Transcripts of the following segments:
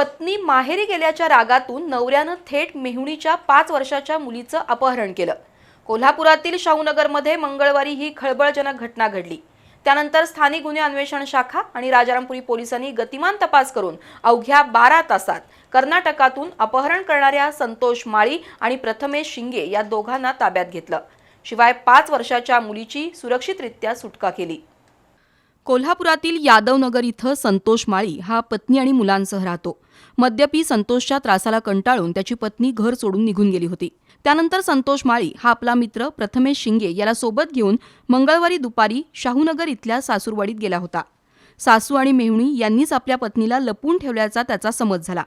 पत्नी माहेरी गेल्याच्या रागातून नवऱ्यानं थेट मेहुणीच्या पाच वर्षाच्या मुलीचं अपहरण केलं. कोल्हापुरातील शाहूनगरमध्ये मंगळवारी ही खळबळजनक घटना घडली. त्यानंतर स्थानिक गुन्हे अन्वेषण शाखा आणि राजारामपुरी पोलिसांनी गतिमान तपास करून अवघ्या बारा तासात कर्नाटकातून अपहरण करणाऱ्या संतोष माळी आणि प्रथमेश शिंगे या दोघांना ताब्यात घेतलं. शिवाय पाच वर्षाच्या मुलीची सुरक्षितरित्या सुटका केली. कोल्हापुरातील यादवनगर इथं संतोष माळी हा पत्नी आणि मुलांसह राहतो. मद्यपी संतोषच्या त्रासाला कंटाळून त्याची पत्नी घर सोडून निघून गेली होती. त्यानंतर संतोष माळी हा आपला मित्र प्रथमेश शिंगे याला सोबत घेऊन मंगळवारी दुपारी शाहूनगर इथल्या सासूरवाडीत गेला होता. सासू आणि मेहुणी यांनीच आपल्या पत्नीला लपून ठेवल्याचा त्याचा समज झाला.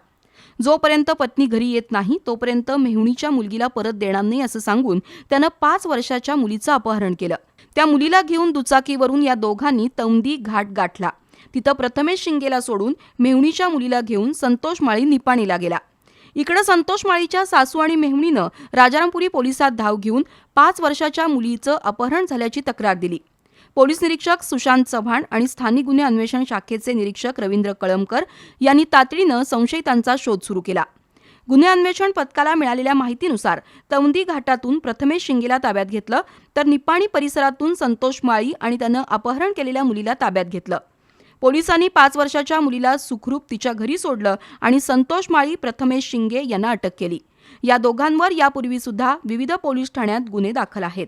जोपर्यंत पत्नी घरी येत नाही तोपर्यंत मेहुणीच्या मुलगीला परत देणार नाही असं सांगून त्यानं पाच वर्षाच्या मुलीचं अपहरण केलं. त्या मुलीला घेऊन दुचाकीवरून या दोघांनी तौंदी घाट गाठला. तिथं प्रथमेश शिंगेला सोडून मेहुणीच्या मुलीला घेऊन संतोष माळी निपाणीला गेला. इकडं संतोष माळीच्या सासू आणि मेहुणीनं राजारामपुरी पोलिसात धाव घेऊन पाच वर्षाच्या मुलीचं अपहरण झाल्याची तक्रार दिली. पोलीस निरीक्षक सुशांत चव्हाण आणि स्थानिक गुन्हे अन्वेषण शाखेचे निरीक्षक रवींद्र कळमकर यांनी तातडीनं संशयितांचा शोध सुरू केला. गुन्हे अन्वेषण पथकाला मिळालेल्या माहितीनुसार तौंदी घाटातून प्रथमेश शिंगेला ताब्यात घेतलं तर निपाणी परिसरातून संतोष माळी आणि त्यानं अपहरण केलेल्या मुलीला ताब्यात घेतलं. पोलिसांनी पाच वर्षाच्या मुलीला सुखरूप तिच्या घरी सोडलं आणि संतोष माळी प्रथमेश शिंगे यांना अटक केली. या दोघांवर यापूर्वी सुद्धा विविध पोलीस ठाण्यात गुन्हे दाखल आहेत.